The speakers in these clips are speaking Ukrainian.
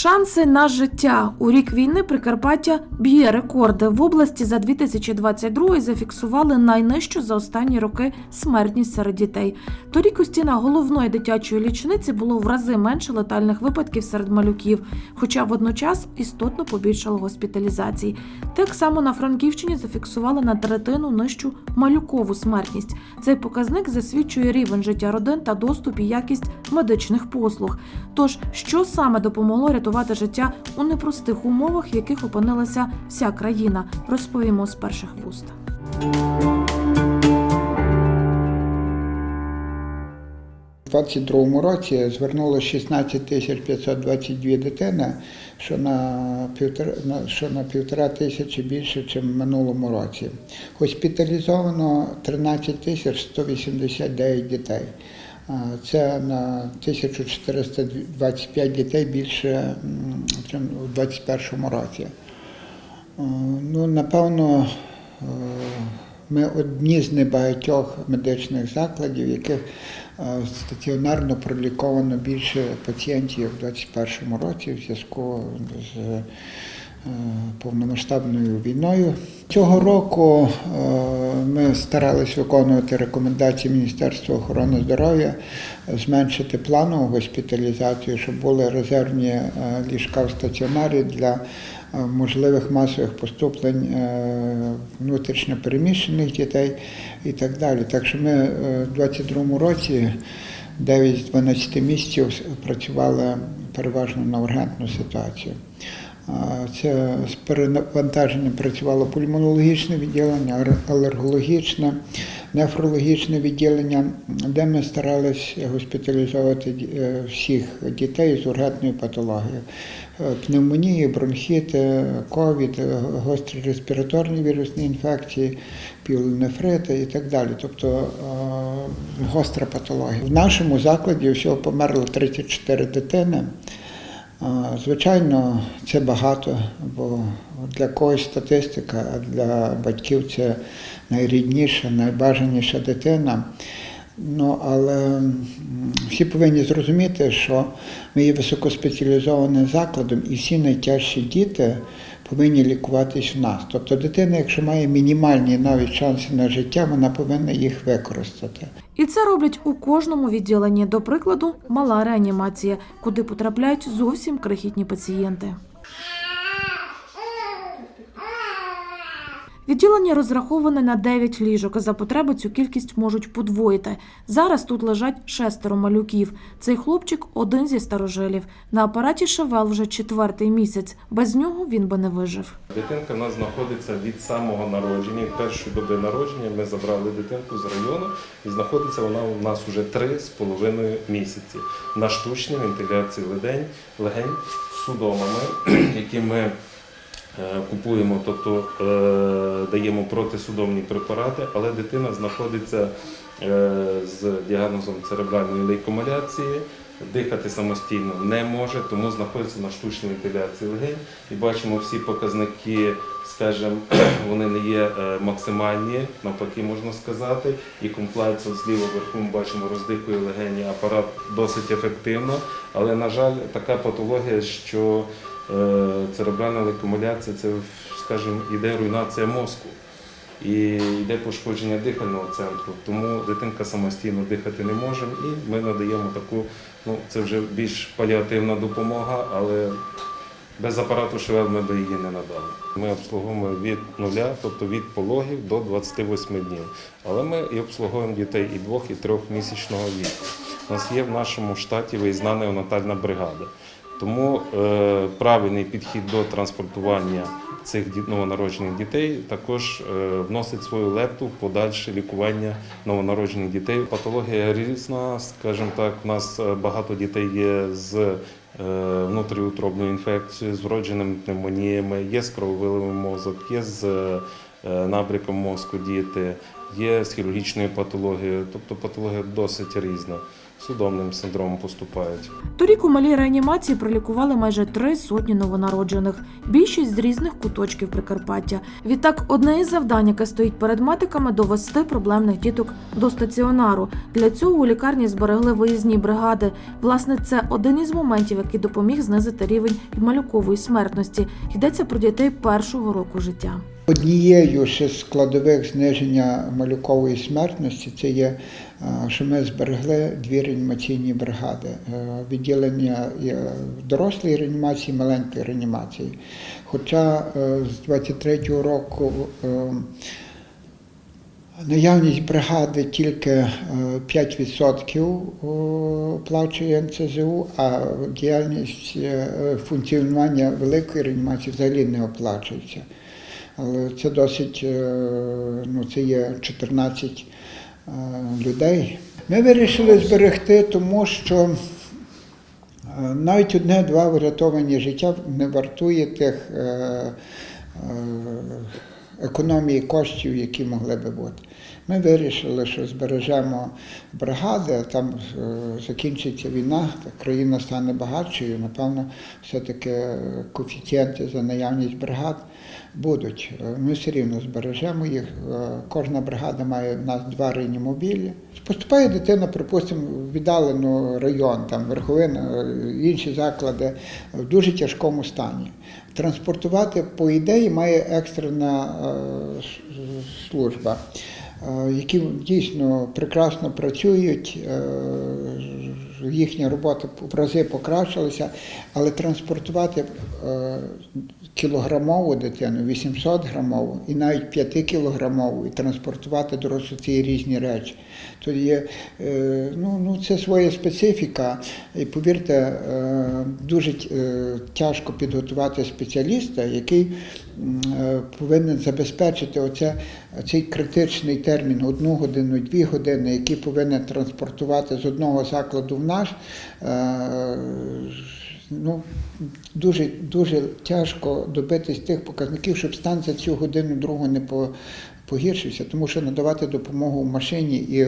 Шанси на життя у рік війни Прикарпаття б'є рекорди. В області за 2022 зафіксували найнижчу за останні роки смертність серед дітей. Торік у стінах головної дитячої лічниці було в рази менше летальних випадків серед малюків, хоча водночас істотно побільшало госпіталізацій. Так само на Франківщині зафіксували на третину нижчу малюкову смертність. Цей показник засвідчує рівень життя родин та доступ і якість медичних послуг. Тож, що саме допомогло рятувати життя у непростих умовах, в яких опинилася вся країна, розповімо з перших вуст. У 2022 році звернулося 16 тисяч 522 дитини, що на півтора, що на півтора тисячі більше, ніж в минулому році. Госпіталізовано 13 тисяч 189 дітей. Це на 1425 дітей більше, чим у 2021 році. Ну, напевно, е, ми одні з небагатьох медичних закладів, яких е, стаціонарно проліковано більше пацієнтів у 2021 році в зв'язку з е, повномасштабною війною. Цього року е, ми старалися виконувати рекомендації Міністерства охорони здоров'я, зменшити планову госпіталізацію, щоб були резервні ліжка в стаціонарі для можливих масових поступлень е, внутрішньо переміщених дітей і так далі. Так що ми в у 2022 році 9 з 12 місяців працювали переважно на ургентну ситуацію. Це з перевантаженням працювало пульмонологічне відділення, алергологічне, нефрологічне відділення, де ми старалися госпіталізовувати е, всіх дітей з ургентною патологією. Е, Пневмонії, бронхіти, ковід, е, гострі респіраторні вірусні інфекції, пілонефрити і так далі. Тобто гостра патологія. В нашому закладі всього померло 34 дитини. Звичайно, це багато, бо для когось статистика, а для батьків це найрідніша, найбажаніша дитина. Ну, але всі повинні зрозуміти, що ми є високоспеціалізованим закладом, і всі найтяжчі діти повинні лікуватись в нас. Тобто дитина, якщо має мінімальні навіть шанси на життя, вона повинна їх використати. І це роблять у кожному відділенні. До прикладу, мала реанімація, куди потрапляють зовсім крихітні пацієнти. Відділення розраховане на 9 ліжок. За потреби цю кількість можуть подвоїти. Зараз тут лежать шестеро малюків. Цей хлопчик один зі старожилів. На апараті Шевел вже четвертий місяць. Без нього він би не вижив. Дитинка в нас знаходиться від самого народження, першої доби народження. Ми забрали дитинку з району і знаходиться вона у нас вже три з половиною місяці на штучній вентиляції легень, судомами, які ми купуємо, тобто е, даємо протисудомні препарати, але дитина знаходиться е, з діагнозом церебральної лейкомаляції. Дихати самостійно не може, тому знаходиться на штучній вентиляції легень. І бачимо всі показники, скажімо, вони не є е, максимальні, навпаки, можна сказати. І комплайт зліва вверху ми бачимо, роздихує легені апарат досить ефективно. Але, на жаль, така патологія, що е, церебральна лейкомаляція це, скажімо, іде руйнація мозку. І йде пошкодження дихального центру, тому дитинка самостійно дихати не може, і ми надаємо таку, ну це вже більш паліативна допомога, але без апарату ШВЛ ми би її не надали. Ми обслуговуємо від нуля, тобто від пологів до 28 днів. Але ми і обслуговуємо дітей і двох, і трьохмісячного віку. У нас є в нашому штаті виїзна неонатальна бригада. Тому е, правильний підхід до транспортування цих новонароджених дітей також е, вносить свою лепту в подальше лікування новонароджених дітей. Патологія різна, скажімо так, у нас е, багато дітей є з е, внутріутробною інфекцією, з вродженими пневмоніями, є з крововиливом мозок, є з набряком мозку діти, є з хірургічною патологією, тобто патологія досить різна. З удобним синдромом поступають. Торік у малій реанімації пролікували майже три сотні новонароджених, більшість з різних куточків Прикарпаття. Відтак, одне із завдань, яке стоїть перед медиками, довести проблемних діток до стаціонару. Для цього у лікарні зберегли виїзні бригади. Власне, це один із моментів, який допоміг знизити рівень малюкової смертності. Йдеться про дітей першого року життя. Однією ще з складових зниження малюкової смертності це є, е, що ми зберегли дві реанімаційні бригади. Е, Відділення є в дорослій реанімації, маленької реанімації. Хоча е, з 23-го року е, Наявність бригади тільки е, 5% оплачує НЦЗУ, а діяльність е, функціонування великої реанімації взагалі не оплачується. Але це досить, е, ну це є 14 е, людей. Ми вирішили зберегти, тому що е, навіть одне-два врятовані життя не вартує тих економії коштів, які могли би бути. Ми вирішили, що збережемо бригади, а там закінчиться війна, країна стане багатшою. Напевно, все-таки коефіцієнти за наявність бригад будуть. Е, Ми все рівно збережемо їх. Е, Кожна бригада має в нас два реанімобілі. Поступає дитина, припустимо, в віддалений район, там Верховина, е, інші заклади в дуже тяжкому стані. Транспортувати, по ідеї, має екстрена служба, які дійсно прекрасно працюють. Їхня робота в рази покращилася, але транспортувати кілограмову дитину, 800 грамову і навіть 5 кілограмову, і транспортувати дорослу ці різні речі. То є, е, ну, ну, це своя специфіка. І повірте, е, дуже е, тяжко підготувати спеціаліста, який повинен забезпечити оце, цей критичний термін одну годину, дві години, який повинен транспортувати з одного закладу в наш. Ну, дуже, дуже тяжко добитись тих показників, щоб станція цю годину другу не по- погіршився, тому що надавати допомогу в машині і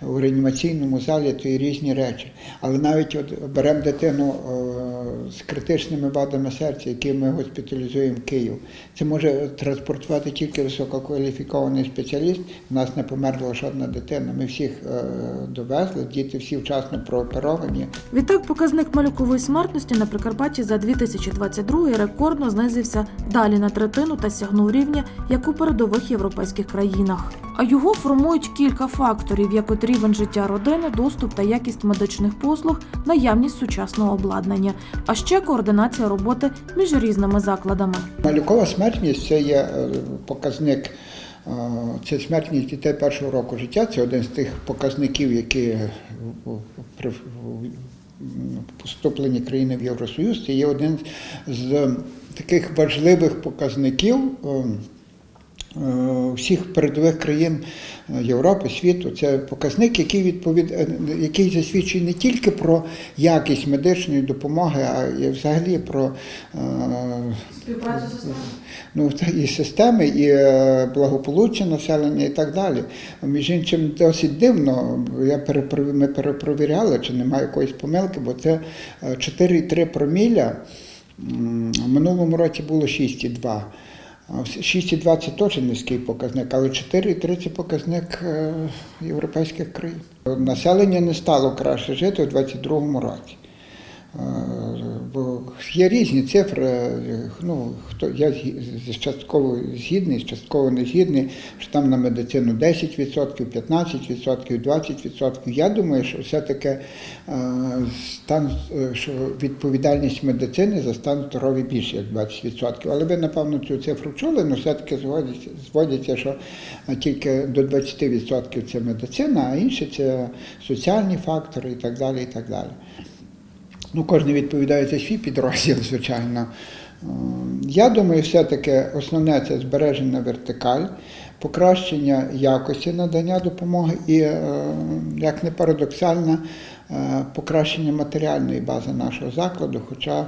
в реанімаційному залі то і різні речі. Але навіть от беремо дитину е, з критичними вадами серця, які ми госпіталізуємо в Київ. Це може транспортувати тільки висококваліфікований спеціаліст. У нас не померла жодна дитина. Ми всіх е, довезли, діти всі вчасно прооперовані. Відтак, показник малюкової смертності на Прикарпатті за 2022 рекордно знизився далі на третину та сягнув рівня, як у передових європейських країнах. А його формують кілька факторів, як от рівень життя родини, доступ та якість медичних послуг, наявність сучасного обладнання, а ще координація роботи між різними закладами. Малюкова смертність це є е, показник. е, Це смертність дітей першого року життя. Це один з тих показників, які при поступленні країни в Євросоюз. Це є один з таких важливих показників. Е, Всіх передових країн е, Європи, світу це показник, який відповід... е, який засвідчує не тільки про якість медичної допомоги, а й взагалі про Співпрацю з ну, і системи, і благополуччя населення, і так далі. Між іншим, досить дивно. Я перепро- ми перепровіряли, чи немає якоїсь помилки, бо це е, 4,3 проміля. В минулому році було 6,2. А в 6,2 теж низький показник, але 4,3 це показник е, європейських країн. Населення не стало краще жити у 2022 році. Бо є різні цифри. Ну, хто я частково згідний, частково не згідний, що там на медицину 10%, 15%, 20%. Я думаю, що все-таки е, стан, е, що відповідальність медицини за стан здоров'я більше, як 20%. Але ви, напевно, цю цифру чули, але все-таки зводяться, зводяться, що е, тільки до 20% це медицина, а інші це соціальні фактори і так далі. І так далі. Ну, кожен відповідає за свій підрозділ, звичайно. Е, Я думаю, все-таки основне це збережена вертикаль, покращення якості надання допомоги і, е, як не парадоксально, е, покращення матеріальної бази нашого закладу. Хоча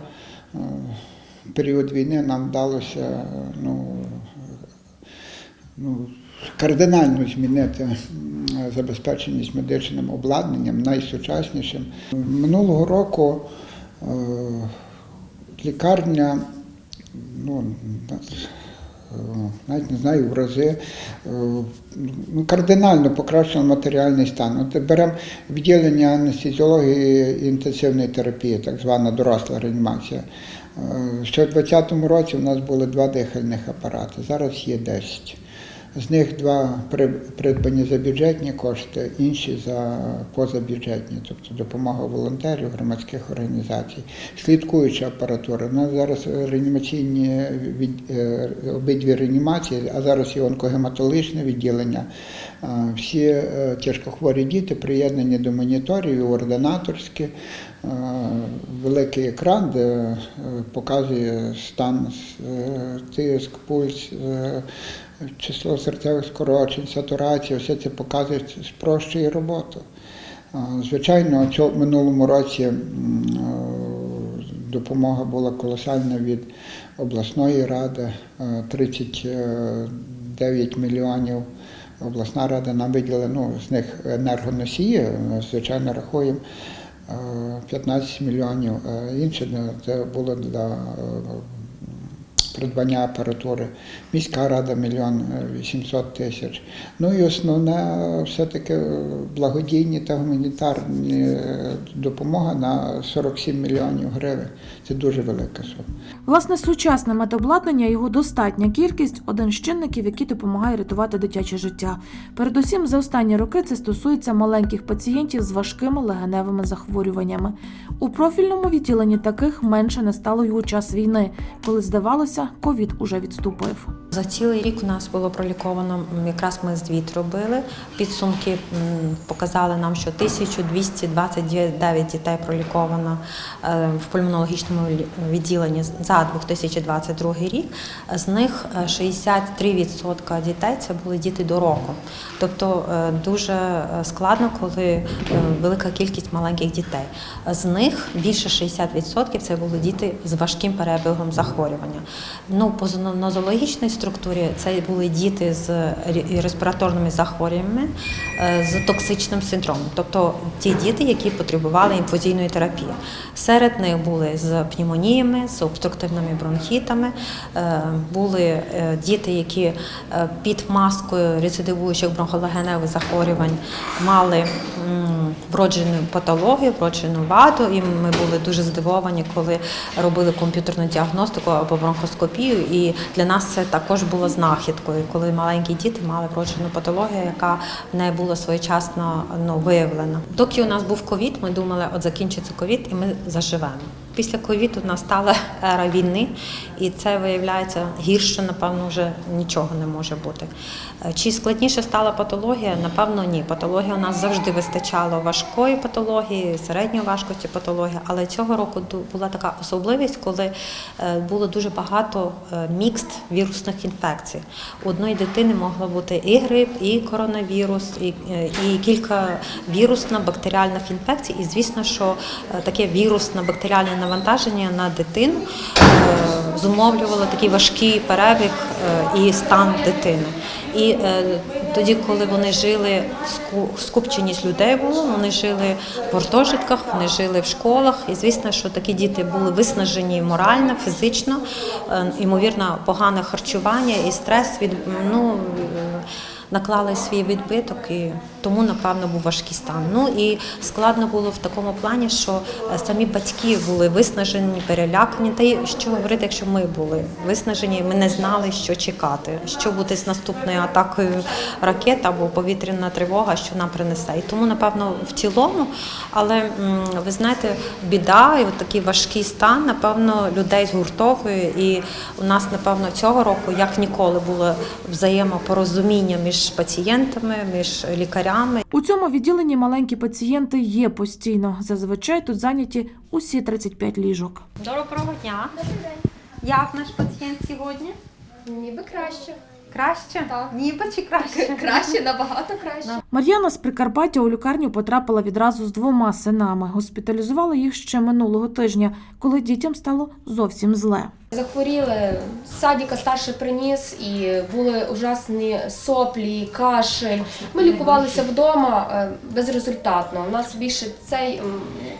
в період війни нам вдалося ну, ну, кардинально змінити забезпеченість медичним обладнанням найсучаснішим. Минулого року е, лікарня, ну, е, навіть не знаю, в рази е, ну, кардинально покращила матеріальний стан. От беремо відділення анестезіології і інтенсивної терапії, так звана доросла реанімація. Ще у 2020 році у нас були два дихальних апарати, зараз є 10. З них два при- придбані за бюджетні кошти, інші за позабюджетні, тобто допомога волонтерів, громадських організацій. Слідкуюча апаратура. У нас зараз реанімаційні від, е, обидві реанімації, а зараз і онкогематологічне відділення. Всі е, тяжкохворі діти приєднані до моніторів, ординаторські. Е, Великий екран, де е, показує стан, тиск, пульс, число серцевих скорочень, сатурація, все це показує, спрощує роботу. Звичайно, в минулому році допомога була колосальна від обласної ради, е, 39 мільйонів. Обласна рада нам виділила, ну, з них енергоносії, е, звичайно, рахуємо. е, 15 мільйонів. Е, Інше ну, це було для е, придбання апаратури. Міська рада мільйон е, 800 тисяч. Ну і основне все-таки е, благодійні та гуманітарні е, допомога на 47 мільйонів гривень. Це дуже велика сума. Власне, сучасне медобладнання, його достатня кількість один з чинників, який допомагає рятувати дитяче життя. Передусім, за останні роки це стосується маленьких пацієнтів з важкими легеневими захворюваннями. У профільному відділенні таких менше не стало й у час війни, коли здавалося, ковід уже відступив. За цілий рік у нас було проліковано, якраз ми звіт робили. Підсумки показали нам, що 1229 дітей проліковано е, в пульмонологічному відділенні за 2022 рік. З них е, 63% дітей це були діти до року. Тобто е, дуже е, складно, коли е, велика кількість маленьких дітей. З них більше 60% це були діти з важким перебігом захворювання. Ну, по нозологічній структурі це були діти з респіраторними захворюваннями е, з токсичним синдромом, тобто ті діти, які потребували інфузійної терапії. Серед них були з пневмоніями, з обструктивними бронхітами, е, були е, діти, які під маскою рецидивуючих бронхолегеневих захворювань мали вроджену патологію, вроджену ваду, і ми були дуже здивовані, коли робили комп'ютерну діагностику або бронхоскопію. І для нас це також було знахідкою, коли маленькі діти мали вроджену патологію, яка не була своєчасно ну, виявлена. Доки у нас був ковід, ми думали, от закінчиться ковід, і ми заживемо. Після ковіду настала ера війни, і це виявляється гірше, напевно, вже нічого не може бути. Е, Чи складніше стала патологія? Напевно, ні. Патологія у нас завжди вистачало важкої патології, середньої важкості патології, але цього року була така особливість, коли е, було дуже багато е, мікст вірусних інфекцій. У одної дитини могло бути і грип, і коронавірус, і, е, і кілька вірусна бактеріальних інфекцій. І звісно, що е, таке вірусне бактеріальне навантаження на дитину е, зумовлювало такий важкий перебіг і стан дитини. І тоді, коли вони жили, ску- скупченість людей було, вони жили в гуртожитках, вони жили в школах. І звісно, що такі діти були виснажені морально, фізично, е, ймовірно, погане харчування і стрес від ну. Наклали свій відбиток, і тому, напевно, був важкий стан. Ну і складно було в такому плані, що е, самі батьки були виснажені, перелякані. Та й що говорити, якщо ми були виснажені, ми не знали, що чекати, що буде з наступною атакою ракет або повітряна тривога, що нам принесе. І тому, напевно, в цілому, але ви знаєте, біда і такий важкий стан, напевно, людей згуртовує. І у нас, напевно, цього року, як ніколи, було взаємопорозуміння між пацієнтами, між лікарями. У цьому відділенні маленькі пацієнти є постійно. Зазвичай тут зайняті усі 35 ліжок. Доброго дня. Як наш пацієнт сьогодні? Ніби краще. Краще? Так. Ніби чи краще? Краще, набагато краще. Мар'яна з Прикарпаття у лікарню потрапила відразу з двома синами. Госпіталізували їх ще минулого тижня, коли дітям стало зовсім зле. Захворіли, з садика старший приніс і були ужасні соплі, кашель. Ми лікувалися вдома е, безрезультатно. У нас більше цей,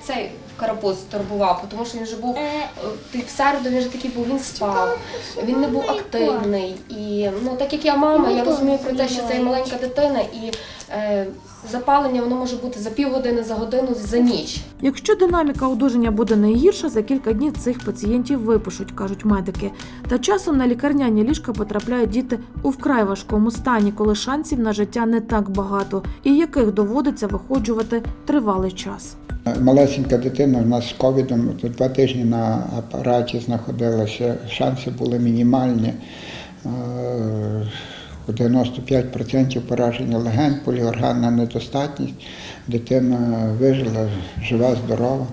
цей карапуз турбував, тому що він вже був е, ти- в середу, він вже такий був, він спав, він не був активний. І ну, так як я мама, я розумію про те, що це маленька дитина, і е, запалення воно може бути за півгодини, за годину, за ніч. Якщо динаміка одужання буде не гірша, за кілька днів цих пацієнтів випишуть, кажуть медики. Та часом на лікарняні ліжка потрапляють діти у вкрай важкому стані, коли шансів на життя не так багато, і яких доводиться виходжувати тривалий час. Малесенька дитина у нас з ковідом два тижні на апараті знаходилася, шанси були мінімальні. Е, 95% пораження легень, поліорганна недостатність. Дитина вижила, жива, здорова.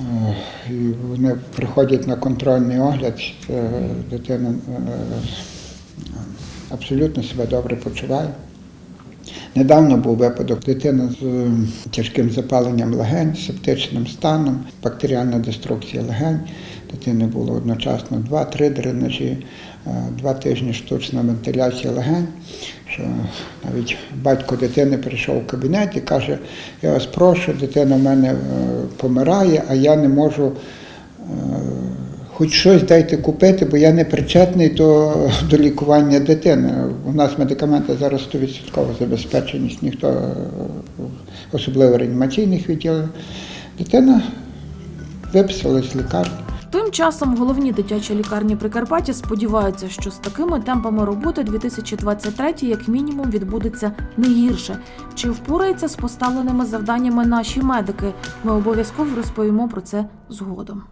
Е, І вони приходять на контрольний огляд, е, дитина е, абсолютно себе добре почуває. Недавно був випадок дитина з е, тяжким запаленням легень, септичним станом, бактеріальна деструкція легень. Дитини було одночасно два-три дренажі, е, два тижні штучна вентиляція легень. Що навіть батько дитини прийшов в кабінет і каже: я вас прошу, дитина в мене е, помирає, а я не можу. Хоч щось дайте купити, бо я не причетний до, до лікування дитини. У нас медикаменти зараз 100% забезпеченість, ніхто, особливо реанімаційних відділень. Дитина виписалась з лікарні. Тим часом головні дитячі лікарні Прикарпаття сподіваються, що з такими темпами роботи 2023 як мінімум відбудеться не гірше. Чи впораються з поставленими завданнями наші медики? Ми обов'язково розповімо про це згодом.